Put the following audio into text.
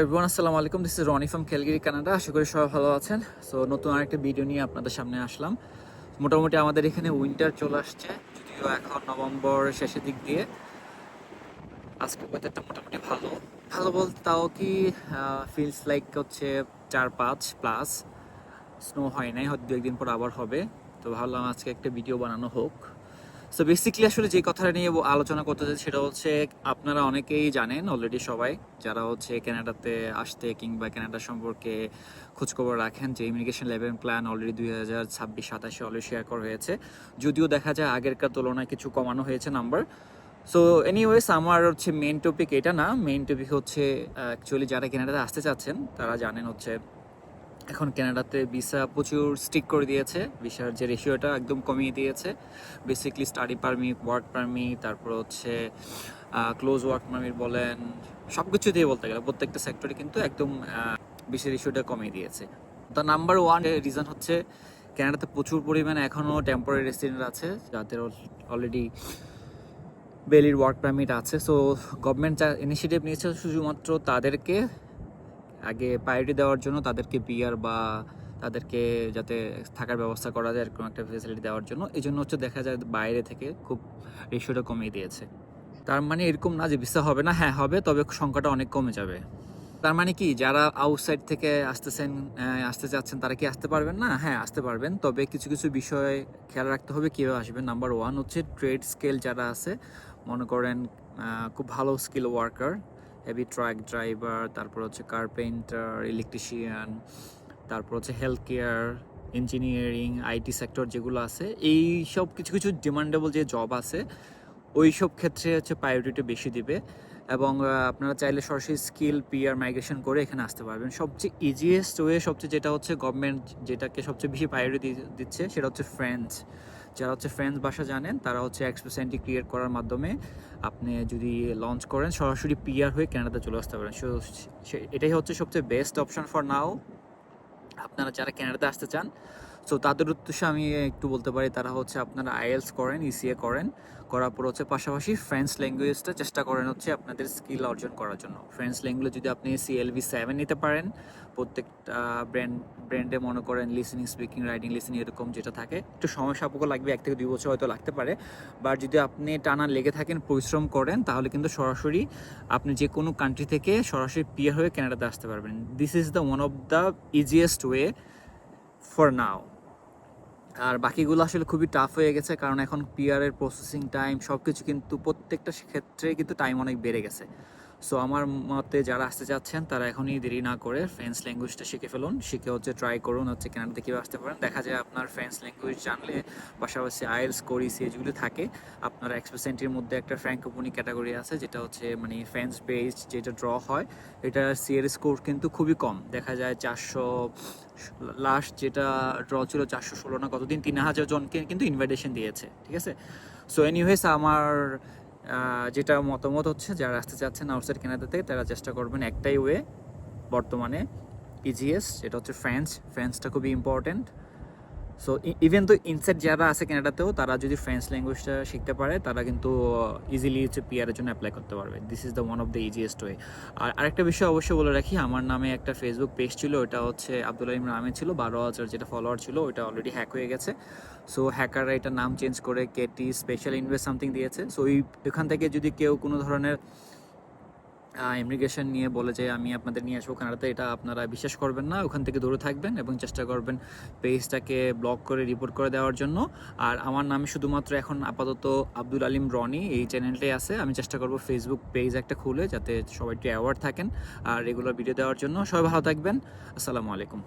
Everyone আসসালামু আলাইকুম। This is Rony from Khelgiri Canada আশা করি সবাই ভালো আছেন। সো নতুন আরেকটা ভিডিও নিয়ে আপনাদের সামনে আসলাম। মোটামুটি আমাদের এখানে উইন্টার চলে আসছে। যদিও এখন নভেম্বর শেষের দিক দিয়ে আজকে ওয়েদারটা মোটামুটি ভালো। ভালো বলতে তাও কি ফিলস লাইক হচ্ছে চার পাঁচ প্লাস স্নো হয় নাই, হয়তো দু একদিন পর আবার হবে। তো ভাবলাম আজকে একটা ভিডিও বানানো হোক। সো বেসিক্যালি আসলে যে কথাটা নিয়ে আলোচনা করতে চাই সেটা হচ্ছে, আপনারা অনেকেই জানেন অলরেডি সবাই, যারা হচ্ছে কানাডাতে আসতে কিংবা কানাডা সম্পর্কে খোঁজখবর রাখেন, যে ইমিগ্রেশন লেভেল প্ল্যান অলরেডি দুই হাজার ছাব্বিশ, সাতাশে অলরেডি শেয়ার করা হয়েছে। যদিও দেখা যায় আগেরকার তুলনায় কিছু কমানো হয়েছে নাম্বার সো এনিওয়েস আমার হচ্ছে মেন টপিক এটা না। মেন টপিক হচ্ছে অ্যাকচুয়ালি যারা কানাডাতে আসতে চাচ্ছেন, তারা জানেন হচ্ছে এখন কানাডাতে ভিসা প্রচুর স্ট্রিক করে দিয়েছে। ভিসার যে রেশিওটা একদম কমিয়ে দিয়েছে। Basically study permit work permit তারপর হচ্ছে ক্লোজ ওয়ার্ক পারমিট বলেন সব কিছু দিয়ে বলতে গেলে প্রত্যেকটা সেক্টরে কিন্তু একদম ভিসা রেশিওটা কমিয়ে দিয়েছে। দ্য নাম্বার ওয়ান রিজন হচ্ছে কানাডাতে প্রচুর পরিমাণে এখনও টেম্পোরারি রেসিডেন্ট আছে, যাদের অলরেডি বেলির ওয়ার্ক পারমিট আছে। সো গভর্নমেন্ট যা ইনিশিয়েটিভ নিয়েছে শুধুমাত্র তাদেরকে আগে প্রায়োরিটি দেওয়ার জন্য তাদেরকে বিয়ার বা তাদেরকে যাতে থাকার ব্যবস্থা করা যায় এরকম একটা ফেসিলিটি দেওয়ার জন্য। এই জন্য হচ্ছে দেখা যায় বাইরে থেকে খুব রেশিওটা কমিয়ে দিয়েছে। তার মানে এরকম না যে ভিসা হবে না হ্যাঁ হবে, তবে সংখ্যাটা অনেক কমে যাবে। তার মানে কি, যারা আউটসাইড থেকে আসতেছেন আসতে চাচ্ছেন তারা কি আসতে পারবেন না? হ্যাঁ আসতে পারবেন। তবে কিছু কিছু বিষয়ে খেয়াল রাখতে হবে কীভাবে আসবেন। নাম্বার ওয়ান হচ্ছে ট্রেড স্কেল যারা আছে, মনে করেন খুব ভালো skill worker heavy truck driver তারপর হচ্ছে কার্পেন্টার ইলেকট্রিশিয়ান তারপর হচ্ছে health care engineering IT sector যেগুলো আছে, এই সব কিছু কিছু ডিমান্ডেবল যে জব আছে, ওই সব ক্ষেত্রে হচ্ছে প্রায়োরিটি বেশি দিবে এবং আপনারা চাইলে সরাসরি স্কিল পিয়ার মাইগ্রেশন করে এখানে আসতে পারবেন। সবচেয়ে ইজিয়েস্ট ওয়ে সবচেয়ে যেটা হচ্ছে গভর্নমেন্ট যেটাকে সবচেয়ে বেশি প্রায়োরিটি দিচ্ছে, সেটা হচ্ছে ফ্রেঞ্চ যারা হচ্ছে ফ্রেন্ডস ভাষা জানেন, তারা হচ্ছে এক্সপ্রেস এন্ট্রি ক্রিয়েট করার মাধ্যমে আপনি যদি লঞ্চ করেন, সরাসরি পিআর হয়ে ক্যানাডাতে চলে আসতে পারেন। সে- এটাই হচ্ছে সবচেয়ে বেস্ট অপশন ফর নাও আপনারা যারা ক্যানাডাতে আসতে চান সো তাদের উদ্দেশ্যে আমি একটু বলতে পারি, তারা হচ্ছে আপনারা আইএলস করেন ইসিএ করেন। করার পর হচ্ছে পাশাপাশি ফ্রেঞ্চ ল্যাঙ্গুয়েজটা চেষ্টা করেন হচ্ছে আপনাদের স্কিল অর্জন করার জন্য। ফ্রেঞ্চ ল্যাঙ্গুয়েজ যদি আপনি সিএলভি সেভেন নিতে পারেন, প্রত্যেকটা ব্র্যান্ড ব্র্যান্ডে মনে করেন লিসনিং স্পিকিং রাইটিং লিসনিং এরকম যেটা থাকে, একটু সময় সাপেক্ষ লাগবে, এক থেকে দুই বছর হয়তো লাগতে পারে। বাট যদি আপনি টানা লেগে থাকেন, পরিশ্রম করেন, তাহলে কিন্তু সরাসরি আপনি যে কোনো কান্ট্রি থেকে সরাসরি পিয়ার হয়ে কানাডাতে আসতে পারবেন। This is the one of the easiest way for now আর বাকিগুলো আসলে খুবই টাফ হয়ে গেছে, কারণ এখন পিআরের প্রসেসিং টাইম সব কিছু কিন্তু প্রত্যেকটা ক্ষেত্রে কিন্তু টাইম অনেক বেড়ে গেছে। সো আমার মতে যারা আসতে চাচ্ছেন, তারা এখনই দেরি না করে ফ্রেঞ্চ ল্যাঙ্গুয়েজটা শিখে ফেলুন। শিখে হচ্ছে ট্রাই করুন, হচ্ছে কানাডাতে কীভাবে আসতে পারেন। দেখা যায় আপনার ফ্রেঞ্চ ল্যাঙ্গুয়েজ জানলে, পাশাপাশি আইএলস করিস যেগুলো থাকে। আপনার এক্সপ্রেসেন্টের মধ্যে একটা ফ্র্যাঙ্কোপনি ক্যাটাগরি আছে, যেটা হচ্ছে মানে ফ্রেঞ্চ বেসড যেটা ড্র হয়, এটা সিএর স্কোর কিন্তু খুবই কম। দেখা যায় চারশো লাস্ট যেটা ড্র ছিল চারশো ষোলো না কতদিন? তিন হাজার জনকে কিন্তু ইনভাইটেশন দিয়েছে, ঠিক আছে? সো এনিওয়েস আমার যেটা মতামত হচ্ছে, যারা আসতে চাচ্ছেন আউটসাইড কেনাদের থেকে তারা চেষ্টা করবেন একটাই ওয়ে বর্তমানে ইজিএস এটা হচ্ছে ফ্রেঞ্চ ফ্রেঞ্চটা খুবই ইম্পর্টেন্ট সো ইভেন তো ইনসাইড যারা আছে কানাডাতেও তারা যদি ফ্রেঞ্চ ল্যাঙ্গুয়েজটা শিখতে পারে, তারা কিন্তু ইজিলি হচ্ছে পিআরের জন্য অ্যাপ্লাই করতে পারবে। This is the one of the easiest way আর আরেকটা বিষয় অবশ্যই বলে রাখি, আমার নামে একটা ফেসবুক পেজ ছিল, ওটা হচ্ছে আব্দুল আলিম নামে ছিল, বারো হাজার যেটা ফলোয়ার ছিল, ওটা অলরেডি হ্যাক হয়ে গেছে। সো হ্যাকাররা এটা নাম চেঞ্জ করে কেটি স্পেশাল ইনভেস্ট সামথিং দিয়েছে। সো ওই ওখান থেকে যদি কেউ কোনো ধরনের ইমিগ্রেশন নিয়ে বলে যে আমি আপনাদের নিয়ে আসব কানাডাতে, এটা আপনারা বিশ্বাস করবেন না, ওখান থেকে দূরে থাকবেন এবং চেষ্টা করবেন পেজটাকে ব্লক করে রিপোর্ট করে দেওয়ার জন্য। আর আমার নামে শুধুমাত্র এখন আপাতত আব্দুল আলিম রনি এই চ্যানেলটাই আছে। আমি চেষ্টা করব ফেসবুক পেজ একটা খুলে, যাতে সবাই একটু অ্যাওয়ার্ড থাকেন। আর রেগুলার ভিডিও দেওয়ার জন্য সবাই ভালো থাকবেন। আসসালামু আলাইকুম।